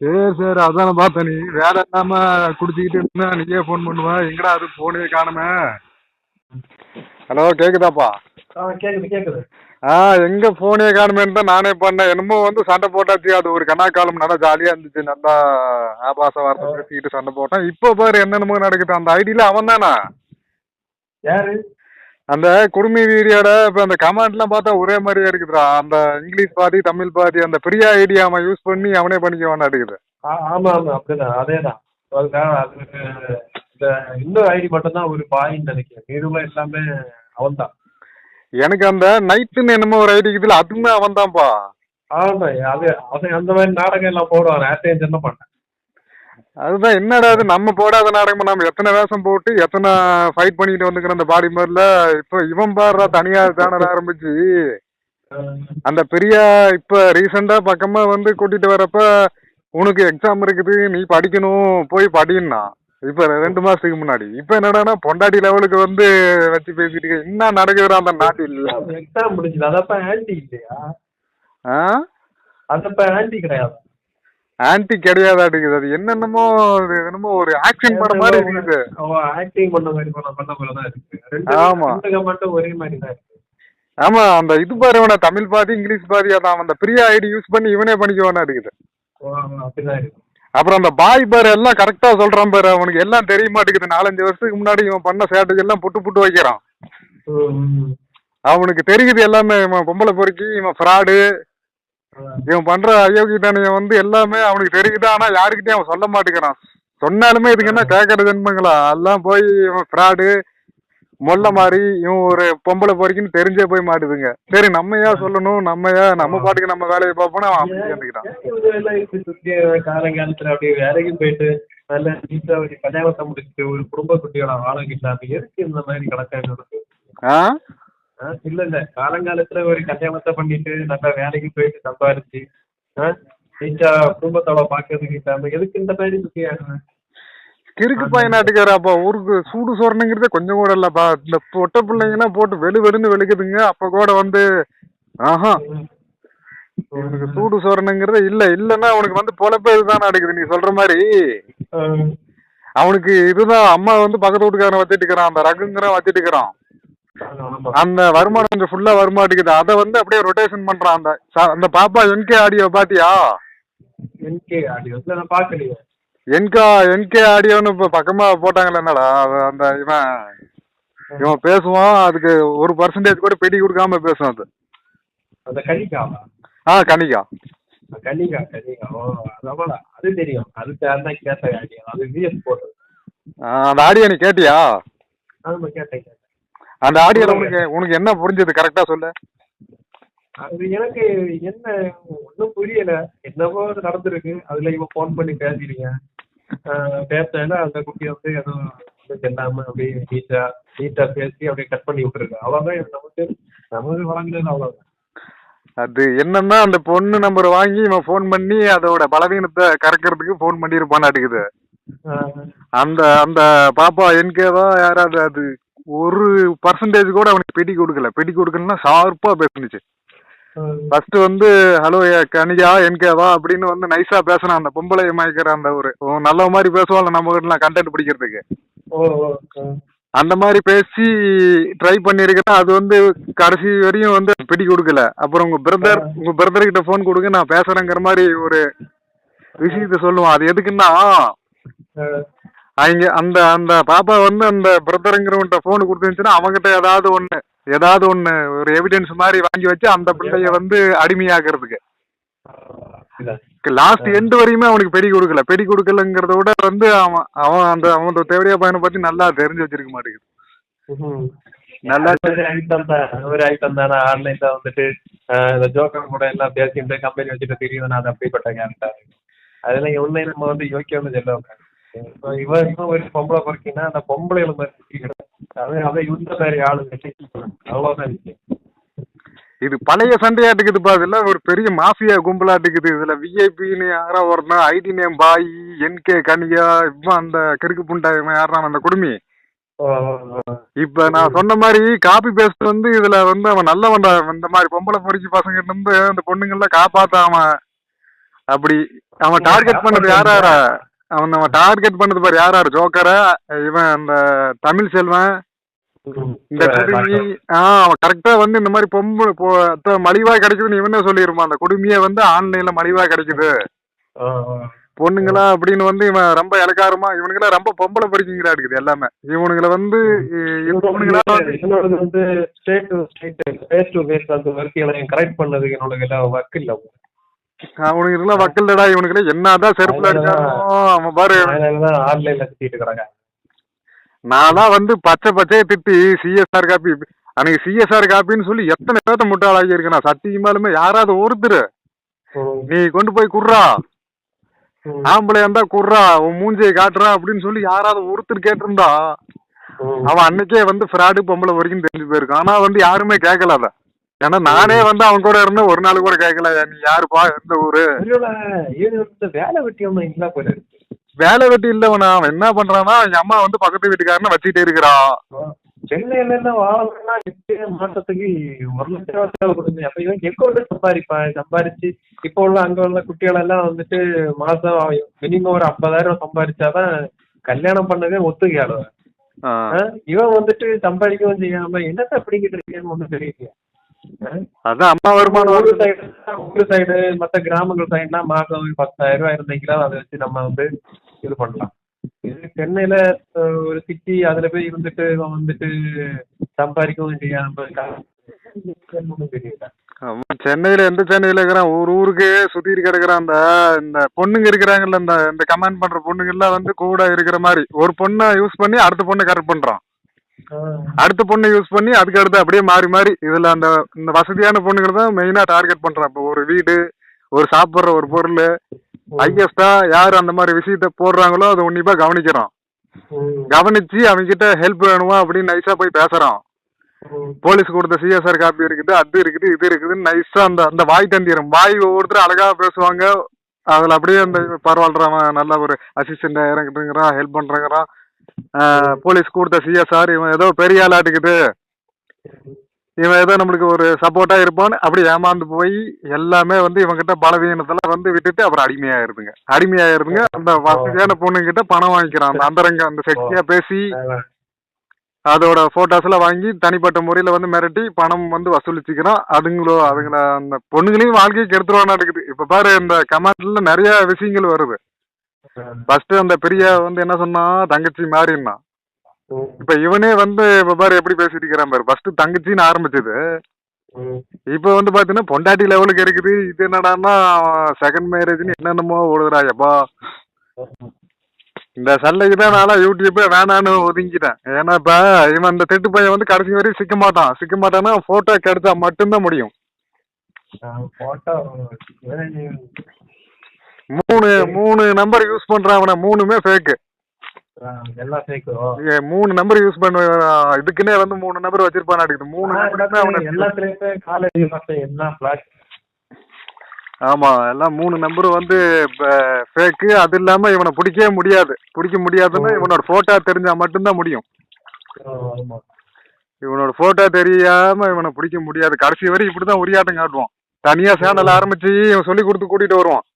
சரி சரி அதானே பார்த்தேன் நீ. வேலை இல்லாம குடிச்சிக்கிட்டு இருந்தா நீயே ஃபோன் பண்ணுவ. எங்கடா அது போனே காணுமே? ஹலோ கேக்குதாப்பா? கேக்குது கேக்குது. ஆ எங்க போனே காணுமேன்னு தான் நானே பண்ணேன். என்னமோ வந்து சண்டை போட்டாச்சு. அது ஒரு கண்ணா காலம் நல்லா ஜாலியா இருந்துச்சு. நல்லா ஆபாச வார்த்தை பேசிக்கிட்டு சண்டை போட்டேன். இப்போ பாரு என்னென்னமோ நடக்குது. அந்த ஐடியில அவன் தானா? யாரு? அந்த குடுமி வீடியோட இப்ப அந்த கமெண்ட்லாம் பார்த்தா ஒரே மாதிரியே இருக்குதுடா. அந்த இங்கிலீஷ் பாதி தமிழ் பாதி அந்த பிரியா ஐடி அவன் யூஸ் பண்ணி அவனே பண்ணிக்க வேண்டாடுக்குது ஆ- ஆமா ஆமா அப்படிதான். அதேதான். அதுதான் அது இந்த இன்னொரு ஐடி மட்டும் தான் ஒரு பாயின்னு நினைக்கிறேன் மீதும் எல்லாமே அவன் தான் எனக்கு அந்த நைட்டுன்னு என்னமோ ஒரு ஐடி இருக்குதுல அதுவுமே அவன் தான்ப்பா ஆமா அது அவன் அந்த மாதிரி நாடகம் எல்லாம் போடுவான். நேரத்தையும் சின்ன பண்ணேன்? அதுதான் என்னடா அது நம்ம போடாத நாடகம்? நம்ம எத்தனை வேஷம் போட்டு எத்தனை ஃபைட் பண்ணிட்டு வந்துக்கிற அந்த பாடி மாதிரில? இப்போ இவன் பாடுறா தனியா சேனல் ஆரம்பிச்சு. அந்த பெரிய இப்ப ரீசெண்டா பக்கமா வந்து கூட்டிட்டு வரப்ப உனக்கு எக்ஸாம் இருக்குது நீ படிக்கணும் போய் படின்னா. இப்ப ரெண்டு மாசத்துக்கு முன்னாடி. இப்ப என்னடான்னா பொண்டாட்டி லெவலுக்கு வந்து வச்சு பேசிட்டு இருக்க. என்ன நடக்குதுடா அந்த நாட்டில்? எக்ஸாம் முடிஞ்சது. அதப்ப ஆன்டி இல்லையா? ஆ? அதப்ப ஆன்டி கிடையாது? ஆன்டி கிடையாதாட்டுக்குது. அது என்னென்னமோ அது என்னமோ ஒரு ஆக்ஷன் படம் மாதிரி இருக்குது. ஆக்டிங் பண்ண மாதிரி பண்ண பண்ண தான் இருக்கு. ஆமா. மட்டும் ஒரே மாதிரி தான் ஆமா அந்த இது பாரு இவனை தமிழ் பாதி இங்கிலீஷ் பாதி அதான் அந்த பிரியா ஐடி யூஸ் பண்ணி இவனே பண்ணிக்குவானா இருக்குது அப்புறம் அந்த பாய் பாரு எல்லாம் கரெக்டா சொல்றான் பாரு. அவனுக்கு எல்லாம் தெரிய மாட்டேங்குது நாலஞ்சு வருஷத்துக்கு முன்னாடி இவன் பண்ண சேட்டைக்கு எல்லாம் புட்டு புட்டு வைக்கிறான். அவனுக்கு தெரியுது எல்லாமே. இவன் பொம்பளை பொறுக்கி இவன் ஃப்ராடு. இவன் பண்ற அயோக்கியத்தனைய வந்து எல்லாமே அவனுக்கு தெரியுது ஆனா யாருக்கிட்டையும் அவன் சொல்ல மாட்டேங்கிறான். சொன்னாலுமே இதுக்கு என்ன கேட்கற ஜென்மங்களா எல்லாம் போய் இவன் ஃப்ராடு மொல்ல மாதிரி இவன் ஒரு பொம்பளை பொறுக்கின்னு தெரிஞ்சே போய் மாட்டுதுங்க. சரி நம்ம ஏன் சொல்லணும்? நம்ம ஏன் நம்ம பாட்டுக்கு நம்ம வேலையை பார்ப்போம் அவன் அப்படி இருந்துக்கிறான். காலங்காலத்துல அப்படியே வேலைக்கும் போயிட்டு நல்ல நீட்டா ஒரு கல்யாணத்தை முடிச்சுட்டு ஒரு குடும்ப குட்டியோட ஆளுங்கிட்ட அது எதுக்கு இந்த மாதிரி கணக்காக ஆ இல்ல இல்ல. காலங்காலத்துல ஒரு கல்யாணத்தை பண்ணிட்டு நல்ல வேலைக்கு போயிட்டு சம்பாரிச்சு ஆ, குடும்பத்தோட பாக்குறதுக்கு இல்லாம எதுக்கு இந்த மாதிரி சுத்தியாடுறேன் கிறுக்கு பையனாட்டுக்காரப்பா ஊருக்கு சூடு சொரணுங்கிறதே கொஞ்சம் கூட இல்லப்பா. இந்த பொட்டை பிள்ளைங்கலாம் போட்டு வெளு வெளுன்னு வெளுக்குதுங்க. அப்ப கூட வந்து ஆஹா. இவனுக்கு சூடு சொரணுங்கிறதே இல்ல. இல்லன்னா அவனுக்கு வந்து பொழப்பே இதுதான் நடக்குது நீ சொல்ற மாதிரி. அவனுக்கு இதுதான் அம்மா வந்து பக்கத்து வீட்டுக்காரன் வச்சுட்டு இருக்கிறான். அந்த ரகுங்கிறன் வச்சுட்டு இருக்கிறான். அந்த வருமானம் கொஞ்சம் ஃபுல்லா வரமாட்டேங்குது அதை வந்து அப்படியே ரொட்டேஷன் பண்றான் அந்த அந்த பாப்பா என்கே ஆடியோ பாத்தியா? என்கே ஆடியோ நான் பாக்கலையே. என்கா என்கே ஆடியோன்னு இப்போ பக்கமா போட்டாங்கல்ல என்னடா அந்த இவன் இவன் பேசுவான் அதுக்கு ஒரு பர்சன்டேஜ் கூட பெட்டி கொடுக்காம பேசும் அது. அந்த கனிக்காவா ஆ கனிகா கனிகா கனிகா ஓ அதான் அது தெரியும். அதுக்கு அதான் கேட்ட ஆடியோ அது விஎஸ் போட்டது ஆ, அந்த ஆடியோ நீ கேட்டியா? ஆமா கேட்டேன் கேட்டேன். அந்த ஆடியோல உனக்கு உனக்கு என்ன புரிஞ்சது? கரெக்டா சொல்லு. அது எனக்கு என்ன ஒன்றும் புரியல. என்னவோ நடந்திருக்கு. அதுல இவன் ஃபோன் பண்ணி பேசிடுங்க பேசினா அந்த குட்டி வந்து எதுவும் சொல்லாம அப்படியே நீட்டா நீட்டா பேசி அப்படியே கட் பண்ணி விட்டுருக்கு. அவ்வளவுதான் நமக்கு நமக்கு வழங்குறது அவ்வளவுதான் அது என்னன்னா அந்த பொண்ணு நம்பர் வாங்கி இவன் ஃபோன் பண்ணி அதோட பலவீனத்தை கறக்கிறதுக்கு ஃபோன் பண்ணியிருப்பானாட்டுக்குது. ஆஹ். அந்த அந்த பாப்பா என்கேவா யாராவது அது ஒரு பர்சன்டேஜ் கூட அவனுக்கு பெட்டி கொடுக்கல. பெட்டி கொடுக்கலன்னா ஷார்ப்பா பேசுனுச்சு. ஃபர்ஸ்ட் வந்து ஹலோ கனிகா என்கேவா அப்படின்னு வந்து நைஸா பேசினான் அந்த பொம்பளை மயக்கிற அந்த ஒரு நல்ல மாதிரி பேசுவான்ல நம்ம கிட்ட கண்டென்ட் பிடிக்கிறதுக்கு. அந்த மாதிரி பேசி ட்ரை பண்ணியிருக்கேன் அது வந்து கடைசி வரையும் வந்து பிடி கொடுக்கல. அப்புறம் உங்க பிரதர் உங்க பிரதர் கிட்ட ஃபோன் கொடுங்க நான் பேசுறேங்கிற மாதிரி ஒரு விஷயத்த சொல்லுவான். அது எதுக்குன்னா அவங்க அந்த அந்த பாப்பா வந்து அந்த பிரதருங்கிறவன்ட்ட ஃபோன் கொடுத்துருந்துச்சுன்னா அவங்ககிட்ட ஏதாவது ஒண்ணு ஏதாவது ஒண்ணு ஒரு எவிடன்ஸ் மாதிரி வாங்கி வச்சு அந்த பிள்ளைய வந்து அடிமையாக்குறதுக்கு. லாஸ்ட் எண்டு வரையுமே அவனுக்கு பெடி கொடுக்கல. பெடி கொடுக்கலங்கிறத விட வந்து அவன் அவன் அந்த அவன் தேவடியா பையனை பத்தி நல்லா தெரிஞ்சு வச்சிருக்க மாட்டேங்குது. நல்லா ஐட்டம் தான். ஒரு ஐட்டம் தானே? ஆன்லைன்ல வந்துட்டு இந்த ஜோக்கர் கூட எல்லாம் பேசிட்டு கம்பெனி வச்சுட்டு தெரியும் நான் அப்படிப்பட்ட கேரக்டர் அதெல்லாம் உண்மை நம்ம வந்து யோக்கியம்னு சொல்லுவாங்க இப்போ இவன் இவன் ஒரு பொம்பளை பொறுக்கினா அந்த பொம்பளைகளை மாதிரி அது அதை இந்த மாதிரி ஆளுங்க அவ்வளவுதான் விஷயம் இது பழைய சண்டையாட்டுக்குதுப்பா இதுல ஒரு பெரிய மாஃபியா கும்பலாட்டுக்குது. இதுல விஐபின்னு யாரா ஒருத்தன் ஐடி நேம் பாய் என்கே கனியா இவன் அந்த கிறுக்கு புண்டா இவன் யாரான் அந்த குடுமி. இப்ப நான் சொன்ன மாதிரி காப்பி பேஸ்ட் வந்து இதுல வந்து அவன் நல்லவன்டா. இந்த மாதிரி பொம்பளை பொறுக்கி பசங்க இருந்து அந்த பொண்ணுங்கள காப்பாத்தாம அப்படி அவன் டார்கெட் பண்ணது யாரா அவன் அவன் டார்கெட் பண்ணது பாரு யார் யார்? ஜோக்கரை இவன் அந்த தமிழ் செல்வன். இந்த அவன் கரெக்டா வந்து இந்த மாதிரி பொம்பு மலிவா கிடைக்குதுன்னு இவனே சொல்லிருப்பான். அந்த குடுமியை வந்து ஆன்லைன்ல மலிவா கிடைக்குது. பொண்ணுங்களா அப்படின்னு வந்து இவன் ரொம்ப இலக்காரமா இவனுங்களா ரொம்ப பொம்பளை படிக்கிறா இருக்குது எல்லாமே. இவனுங்களை வந்து கரெக்ட் பண்ணதுக்கு என்னோட ஒர்க் இல்ல. அவனுக்கு எல்லாம் வக்கல்லடா இவனுக்கு என்னதான் செருப்புல அடிச்சானோ அவன் பாரு. ஆன்லைன்ல சுத்திட்டு இருக்கிறாங்க. நான்லாம் வந்து பச்சை பச்சையை திட்டி சிஎஸ்ஆர் காப்பி அன்னைக்கு சிஎஸ்ஆர் காப்பின்னு சொல்லி எத்தனை பேர்த்த முட்டாளாகி இருக்கேன் நான் சத்தியமாலுமே யாராவது ஒருத்தர். நீ கொண்டு போய் குர்றா ம், ஆம்பளையா இருந்தா குர்றா உன் மூஞ்சியை காட்டுறா அப்படின்னு சொல்லி யாராவது ஒருத்தர் கேட்டிருந்தா. அவன் அன்னைக்கே வந்து ஃப்ராடு பொம்பளை வரைக்கும் தெரிஞ்சு போயிருக்கான். ஆனா வந்து யாருமே கேட்கல அத. ஏன்னா நானே வந்து அவன் கூட இருந்தேன் ஒரு நாள் கூட கேட்கல நீ யாருப்பா எந்த ஊரு? வேலை வெட்டி ஒன்றும் இல்ல போல இருக்கு. வேலை வெட்டி இல்லவனா அவன்? என்ன பண்றான்னா எங்க அம்மா வந்து பக்கத்து வீட்டுக்காரனை வச்சுட்டே இருக்கிறான் சென்னையில இருந்து வாழணும்னா மாசத்துக்கு ஒரு லட்சம் ரூபாய் செலவு கொடுங்க. அப்ப இவன் எங்க வந்து சம்பாதிப்பான்? சம்பாரிச்சு இப்போ உள்ள அங்க உள்ள குட்டிகள் எல்லாம் வந்துட்டு மாசம் மினிமம் ஒரு ஐம்பதாயிரம் சம்பாரிச்சாதான் கல்யாணம் பண்ணதே ஒத்துக்கையாடு ஆ. இவன் வந்துட்டு சம்பாதிக்கவும் செய்யாம என்னத்த பிடிக்கிட்டு இருக்கேன்னு ஒண்ணும் தெரியல அதான் அம்மா வருமானம் வருது. சைடு ஊரு சைடு மத்த கிராமங்கள் சைடுலாம் ஒரு பத்தாயிரம் ரூபாய் இருந்தீங்களா? அதை வச்சு நம்ம வந்து இது பண்ணலாம். இது சென்னையில ஒரு சிட்டி அதுல போய் இருந்துட்டு இவன் வந்துட்டு சம்பாதிக்கவும் தெரியல. சென்னையில எந்த சென்னையில இருக்கிறான்? ஒரு ஊருக்கு சுத்தி கிடக்குறான் அந்த இந்த பொண்ணுங்க இருக்கிறாங்கல்ல இந்த இந்த கமெண்ட் பண்ற பொண்ணுங்க எல்லாம் வந்து கூட இருக்கிற மாதிரி. ஒரு பொண்ணை யூஸ் பண்ணி அடுத்த பொண்ணை கரெக்ட் பண்றான். அடுத்த பொண்ணை யூஸ் பண்ணி அதுக்கு அடுத்து அப்படியே மாறி மாறி இதுல அந்த இந்த வசதியான பொண்ணுங்களை தான் மெயினா டார்கெட் பண்றான் இப்போ ஒரு வீடு ஒரு சாப்பிட்ற ஒரு பொருள் ஹையஸ்டா யார் அந்த மாதிரி விஷயத்த போடுறாங்களோ அதை உன்னிப்பா கவனிக்கிறான் ம், கவனிச்சு அவங்க கிட்ட ஹெல்ப் வேணுமா அப்படின்னு நைஸா போய் பேசுறான் ம், போலீஸ் கொடுத்த சிஎஸ்ஆர் காப்பி இருக்குது அது இருக்குது இது இருக்குதுன்னு நைஸா அந்த அந்த வாய் தந்திரம். வாய் ஒவ்வொருத்தரும் அழகா பேசுவாங்க. அதுல அப்படியே அந்த பரவாயில்றவன் நல்ல ஒரு அசிஸ்டன்ட் இறங்குறான் ஹெல்ப் பண்றாங்கிறான். போலீஸ் கொடுத்த சிஎஸ்ஆர் இவன் ஏதோ பெரிய ஆளாட்டுக்குது இவன் ஏதோ நம்மளுக்கு ஒரு சப்போர்ட்டா இருப்பான்னு அப்படி ஏமாந்து போய் எல்லாமே வந்து இவங்கிட்ட பலவீனத்தெல்லாம் வந்து விட்டுட்டு அப்புறம் அடிமையாயிருதுங்க. அடிமையாயிருதுங்க. அந்த வசதியான பொண்ணுங்கிட்ட பணம் வாங்கிக்கிறான். அந்த அந்தரங்க அந்த செக்ஸியா பேசி அதோட போட்டோஸ் எல்லாம் வாங்கி தனிப்பட்ட முறையில வந்து மிரட்டி பணம் வந்து வசூலிச்சுக்கிறோம் அதுங்களோ அதுங்கள அந்த பொண்ணுங்களையும் வாழ்க்கையை கெடுத்துருவானா இருக்குது இப்ப பாரு இந்த கமெண்ட்ல நிறைய விஷயங்கள் வருது. ஃபர்ஸ்ட் அந்த பெரிய வந்து என்ன சொன்னா தங்கச்சி மாறினா இப்ப இவனே வந்து இப்ப பாரு எப்படி பேசிட்டு இருக்கிறான் பாரு. ஃபர்ஸ்ட் தங்கச்சின்னு ஆரம்பிச்சது. இப்ப வந்து பாத்தீங்கன்னா பொண்டாட்டி லெவலுக்கு இருக்குது. இது என்னடான்னா செகண்ட் மேரேஜ்னு என்னென்னமோ ஓடுதுடா எப்பா. இந்த சல்லைக்கு தான் நாளா யூடியூப்பே வேணான்னு ஒதுங்கிட்டேன். ஏன்னா இப்ப இவன் அந்த திட்டு பையன் வந்து கடைசி வரையும் சிக்க மாட்டான். சிக்க மாட்டான்னா போட்டோ கெடுத்தா மட்டும்தான் முடியும். மூணு மூணு நம்பர் யூஸ் பண்றான் அவனை. மூணுமே ஃபேக்கு மூணு நம்பர் யூஸ் பண்ண. இதுக்குன்னே வந்து மூணு நம்பர் வச்சிருப்பான் இருக்குது மூணு ஆமா எல்லாம் மூணு நம்பர் வந்து ஃபேக்கு அது இல்லாம இவனை பிடிக்கவே முடியாது. பிடிக்க முடியாதுன்னா இவனோட போட்டோ தெரிஞ்சா மட்டும்தான் முடியும். இவனோட போட்டோ தெரியாம இவனை பிடிக்க முடியாது. கடைசி வரை இப்படிதான் உரியாட்டம் காட்டுவான். தனியா சேனல் ஆரம்பிச்சு இவன் சொல்லி கொடுத்து கூட்டிட்டு வருவான்.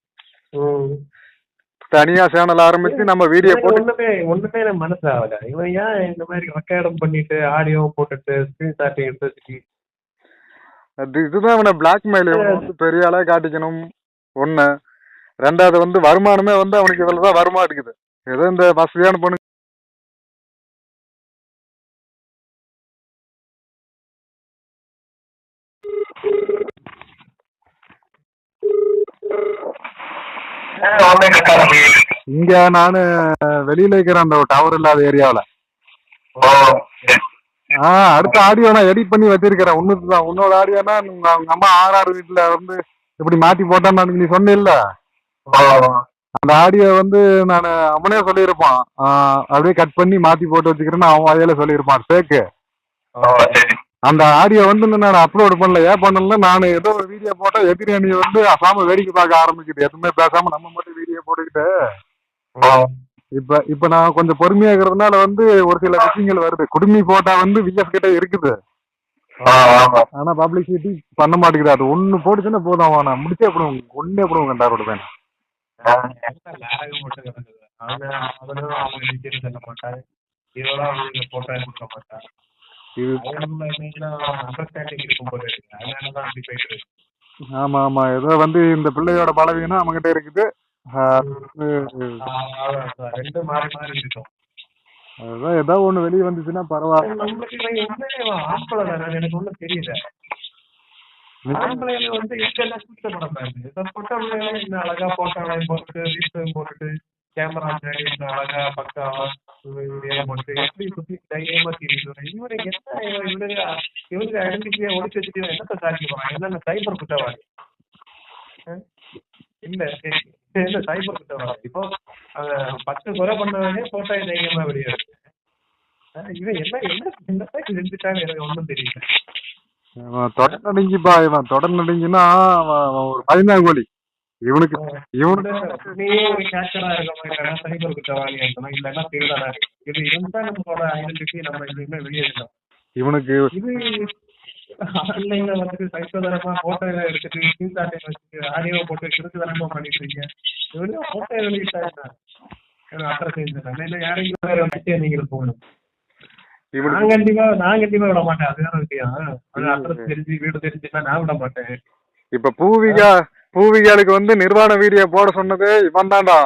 தனியா சேனல் ஆரம்பிச்சு நம்ம வீடியோ போட்டு ஒண்ணுமே ஒண்ணுமே எனக்கு மனசு ஆகல இவன் ஏன் இந்த மாதிரி ரெக்கார்டம் பண்ணிட்டு ஆடியோ போட்டுட்டு ஸ்கிரீன்ஷாட் எடுத்து வச்சுட்டு? அது இதுதான் இவனை பிளாக்மெயில் வந்து பெரிய ஆளா காட்டிக்கணும். ஒண்ணு. ரெண்டாவது வந்து வருமானமே வந்து அவனுக்கு இவ்வளவுதான் வருமானம் இருக்குது ஏதோ இந்த வசதியான பொண்ணு ஒன்னே கட்டாமி இங்க நானு வெளியில இருக்கிற அந்த டவர் இல்லாத ஏரியாவுல. ஓ சரி. ஆ அடுத்த ஆடியோ நான் எடிட் பண்ணி வச்சிருக்கிறேன். உன்னது தான் உன்னோட ஆடியோனா அவங்க அம்மா ஆறாறு வீட்டுல வந்து இப்படி மாத்தி போட்டான்னு நீ சொன்னில்ல? ஓ அந்த ஆடியோ வந்து நான் அவனே சொல்லியிருப்பான். அப்படியே கட் பண்ணி மாத்தி போட்டு வச்சுக்கிறேன்னு அவன் வாயில சொல்லியிருப்பான். ஃபேக்கு அந்த ஆடியோ வந்து நான் அப்லோட் பண்ணல ஏன் பண்ணல நான் ஏதோ ஒரு வீடியோ போட்டா எதிரி அணி வந்து அசாம வேடிக்கை பார்க்க ஆரம்பிக்குது. எதுவுமே பேசாம நம்ம மட்டும் வீடியோ போட்டுக்கிட்டு. இப்ப இப்ப நான் கொஞ்சம் பொறுமையா இருக்கிறதுனால வந்து ஒரு சில விஷயங்கள் வருது. குடுமி போட்டா வந்து விஎஸ் கிட்ட இருக்குது. ஆனா பப்ளிசிட்டி பண்ண மாட்டேங்குது. அது ஒண்ணு போட்டுச்சுன்னா போதும். நான் முடிச்சே போடுவோம் கொண்டே போடுவோம் கண்டாரோட வேணும் அவன அவனும் போட்டோ மாட்டான் ஆமா ஆமா. ஏதோ வந்து இந்த பிள்ளையோட பலவீனம் அவங்ககிட்ட இருக்குது. அதுதான் ஏதோ ஒண்ணு வெளியே வந்துச்சுன்னா பரவாயில்ல. எனக்கு ஒண்ணும் தெரியல. ஆம்பளையில வந்து அழகா போட்டோவையும் போட்டு வீட்டையும் போட்டுட்டு. கேமரா முன்னாடி அழகா பக்காவா போட்டு எப்படி சுத்தி தைரியமா தெரியுது இவனுக்கு என்ன இவன் இவனுக்கு ஐடென்டிட்டியா ஒழிச்சு வச்சுட்டு இவன் என்னத்த சாதிக்க போறான் என்ன சைபர் குற்றவாளி? இல்ல சரி. இல்ல சைபர் குற்றவாளி? இப்போ பத்து கொலை பண்ணவனே போட்டோ தைரியமா வெளியே இருக்கு இவன் என்ன என்ன என்னதான் செஞ்சுட்டான்னு எனக்கு ஒண்ணும் தெரியல. இவன் தொடர் இவன் தொடர் ஒரு அவன் கோழி. இவனுக்கு இவனுக்கு நீ ஒரு கேச்சரா இருக்கமா இல்லைன்னா சைபர் குற்றவாளியா இருக்கணும் இல்லைன்னா திருடனா இருக்கணும் இது இருந்தா நம்மளோட ஐடென்டிட்டி நம்ம எதுவுமே வெளியேறணும் இவனுக்கு இது ஆன்லைன்ல வந்துட்டு சைக்கோதரமா போட்டோ எடுத்துட்டு ஸ்கிரீன்ஷாட் வச்சுட்டு ஆடியோ போட்டு கிருத்துதனமா பண்ணிட்டு இருக்கீங்க. இவனே போட்டோ செஞ்சுட்டாங்க இல்ல யாரையும் வேற வச்சு நீங்க போகணும். நான் கண்டிப்பா நான் கண்டிப்பா விட மாட்டேன். அதுதான் விஷயம். அது அட்ரஸ் தெரிஞ்சு வீடு தெரிஞ்சுன்னா நான் விட மாட்டேன். இப்ப பூவிகா பூவிகாளுக்கு வந்து நிர்வாண வீடியோ போட சொன்னதே இவன் தான்டா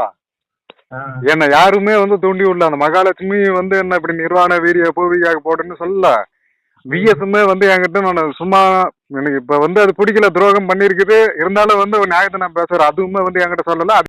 என்ன யாருமே வந்து தூண்டி விடல அந்த மகாலட்சுமி வந்து என்ன இப்படி நிர்வாண வீடியோ பூவிகாக்கு போடுன்னு சொல்லல விஎஸ்மே வந்து என்கிட்ட நான் சும்மா எனக்கு இப்ப வந்து அது பிடிக்கல துரோகம் பண்ணிருக்குது இருந்தாலும் வந்து நியாயத்தை நான் பேசுறேன். அதுவுமே வந்து என்கிட்ட சொல்லல.